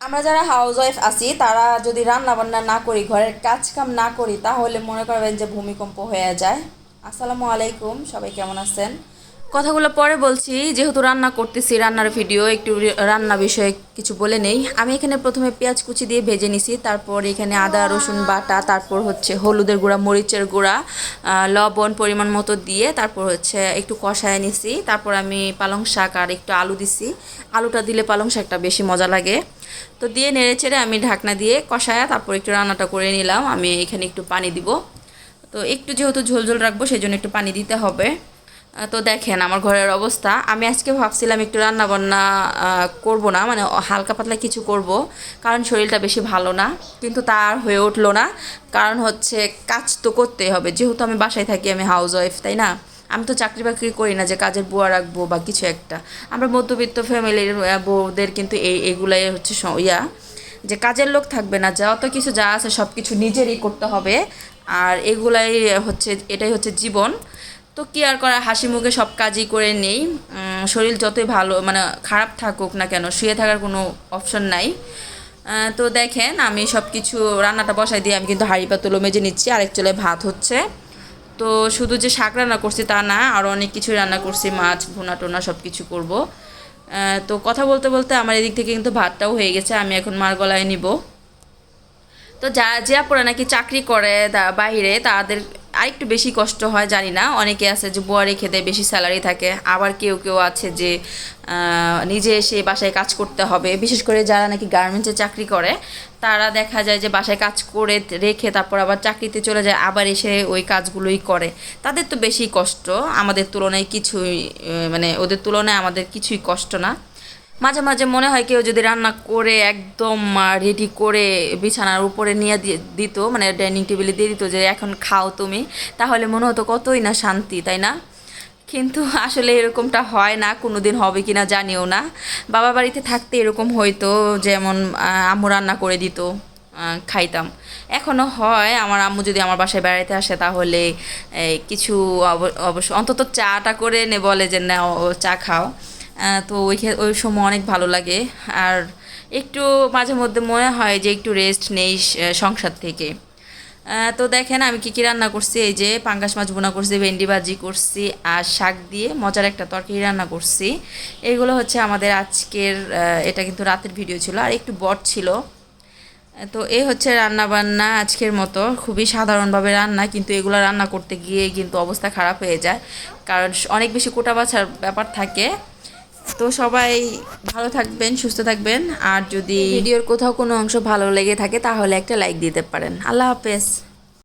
আমরা যারা house wife আছি, তারা যদি রান্না বান্না না করি, ঘরের কাজ কাম না করি, তাহলে মনে করবেন যে ভূমিকম্প হয়ে যায়। আসসালামু আলাইকুম, সবাই কেমন আছেন? কথাগুলো পরে বলছি, যেহেতু রান্না করতেছি, রান্নার ভিডিও একটু রান্না বিষয়ে কিছু বলে নেই। আমি এখানে প্রথমে পেঁয়াজ কুচি দিয়ে ভেজে নিছি, তারপর এখানে আদা, রসুন বাটা, তারপর হচ্ছে হলুদের গুঁড়া, মরিচের গুঁড়া লবণ পরিমাণ মতো দিয়ে তারপর হচ্ছে একটু কষায় নিছি। তারপর আমি পালং শাক আর একটু আলু দিছি। আলুটা দিলে পালং শাকটা বেশি মজা লাগে। তো দিয়ে নেড়ে চেড়ে আমি ঢাকনা দিয়ে কষায়া তারপর একটু রান্নাটা করে নিলাম। আমি এখানে একটু পানি দিব। তো একটু যেহেতু ঝোল ঝোল রাখব সেই জন্য একটু পানি দিতে হবে। তো দেখেন আমার ঘরের অবস্থা। আমি আজকে ভাবছিলাম একটু রান্না বান্না করব না মানে হালকা পাতলা কিছু করব, কারণ শরীরটা বেশি ভালো না, কিন্তু তার হয়ে উঠল না। কারণ হচ্ছে কাজ তো করতেই হবে, যেহেতু আমি বাসায় থাকি, আমি হাউস ওয়াইফ তাই না? আমি তো চাকরি বাকরি করি না যে কাজের বুয়া রাখব বা কিছু একটা। আমরা মধ্যবিত্ত ফ্যামিলির বউদের কিন্তু এই, এগুলাই হচ্ছে ইয়া, যে কাজের লোক থাকবে না, যত কিছু যা আছে সব কিছু নিজেরই করতে হবে। আর এগুলাই হচ্ছে, এটাই হচ্ছে জীবন। তো কি আর করা হাসি মুখে সব কাজই করে নেই। শরীর যতই ভালো মানে খারাপ থাকুক না কেন, শুয়ে থাকার কোনো অপশন নাই। তো দেখেন, আমি সব কিছু রান্নাটা বসাই দিয়ে আমি কিন্তু হাঁড়ি পাতুলো মেজে নিচ্ছি, আরেক চলে ভাত হচ্ছে। তো শুধু যে শাক রান্না করছি তা না আরও অনেক কিছু রান্না করছি, মাছ, ভুনা টোনা সব কিছু করব তো কথা বলতে বলতে আমার এদিক থেকে কিন্তু ভাতটাও হয়ে গেছে, আমি এখন মার গলায় নিব। তো যা, যে আপুরা নাকি চাকরি করে বাইরে তাদের আরেকটু বেশি কষ্ট হয়, জানি না। অনেকে আছে যে বুয়ারি খেতে বেশি স্যালারি থাকে। আবার কেউ কেউ আছে যে নিজে এসে বাসায় কাজ করতে হবে। বিশেষ করে যারা নাকি গার্মেন্টসে চাকরি করে, তারা দেখা যায় যে বাসায় কাজ করে রেখে তারপর আবার চাকরিতে চলে যায়, আবার এসে ওই কাজগুলোই করে। তাদের তো বেশি কষ্ট। আমাদের তুলনায় কিছুই মানে ওদের তুলনায় আমাদের কিছুই কষ্ট না। মাঝে মাঝে মনে হয় কেউ যদি রান্না করে একদম রেডি করে বিছানার উপরে নিয়ে দিত মানে ডাইনিং টেবিলে দিয়ে দিত যে, এখন খাও তুমি। তাহলে মনে হতো কতই না শান্তি, তাই না? কিন্তু আসলে এরকমটা হয় না কোনো দিন হবে কি না জানিও না। বাবা বাড়িতে থাকতে এরকম হয়তো যেমন আম্মু রান্না করে দিত খাইতাম। এখনও হয়, আমার আম্মু যদি আমার বাসায় বেড়াইতে আসে তাহলে কিছু অব- অবশ্য অন্তত চাটা করে নে, বলে যে না চা খাও। তো ওই ওই সময় অনেক ভালো লাগে। আর একটু মাঝে মধ্যে মনে হয় যে একটু রেস্ট নেই সংসার থেকে। তো দেখেন আমি কী কী রান্না করছি, এই যে পাঙ্গাস মাছ বোনা করছি, ভেন্ডি ভাজি করছি, আর শাক দিয়ে মজার একটা তরকারি রান্না করছি। এগুলো হচ্ছে আমাদের আজকের এটা কিন্তু রাতের ভিডিও ছিল, আর একটু বট ছিল। তো এই হচ্ছে রান্না বান্না আজকের মতো। খুবই সাধারণভাবে রান্না, কিন্তু এগুলো রান্না করতে গিয়ে কিন্তু অবস্থা খারাপ হয়ে যায়। কারণ অনেক বেশি কোটা বাছার ব্যাপার থাকে। তো সবাই ভালো থাকবেন, সুস্থ থাকবেন। আর যদি ভিডিওর কোথাও কোনো অংশ ভালো লেগে থাকে, তাহলে একটা লাইক দিতে পারেন। আল্লাহ হাফেজ।